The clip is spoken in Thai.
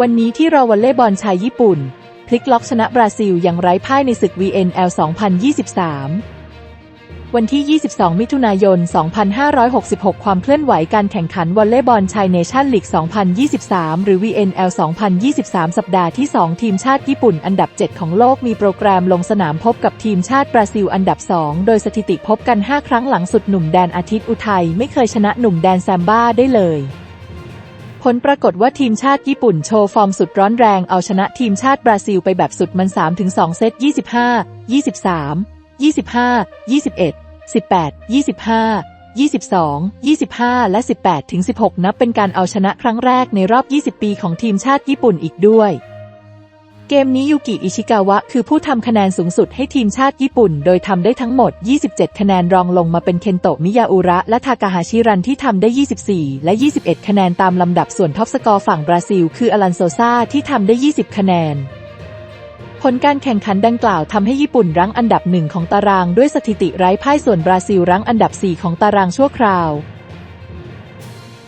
วันนี้ที่เราวอลเล่บอลชายญี่ปุ่น พลิกล็อกชนะบราซิลอย่างไร้พ่ายในศึก VNL 2023 วันที่ 22 มิถุนายน 2566 ความเคลื่อนไหวการแข่งขันวอลเลย์บอลชายเนชั่นลีก 2023 หรือ VNL 2023 สัปดาห์ที่ 2 ทีมชาติญี่ปุ่นอันดับ 7 ของโลกมีโปรแกรมลงสนามพบกับทีมชาติบราซิลอันดับ 2 โดยสถิติพบกัน 5 ครั้งหลังสุดหนุ่มแดนอาทิตย์อุทัยไม่เคยชนะหนุ่มแดนแซมบ้าได้เลย ผลปรากฏว่าทีมชาติญี่ปุ่นโชว์ฟอร์มสุดร้อนแรงเอาชนะทีมชาติบราซิลไปแบบสุดมัน 3-2 เซต 25 23 25 21 18 25 22 25 และ 18 ถึง 16 นับเป็นการเอาชนะครั้งแรกในรอบ 20 ปีของทีมชาติญี่ปุ่นอีกด้วย เกมนี้ยูกิอิชิกาวะ คือผู้ทำคะแนนสูงสุดให้ทีมชาติญี่ปุ่น โดยทำได้ทั้งหมด 27 คะแนนรองลงมาเป็นเคนโตะมิยาอุระ และทากาฮาชิรันที่ทำได้ 24 และ 21 คะแนนตามลำดับส่วนท็อปสกอร์ฝั่งบราซิล คืออลันโซซาที่ทำได้ 20 คะแนน ผลการแข่งขันดังกล่าวทำให้ญี่ปุ่นรั้งอันดับหนึ่งของตารางด้วยสถิติไร้พ่ายส่วนบราซิลรั้งอันดับ 4 ของตารางชั่วคราว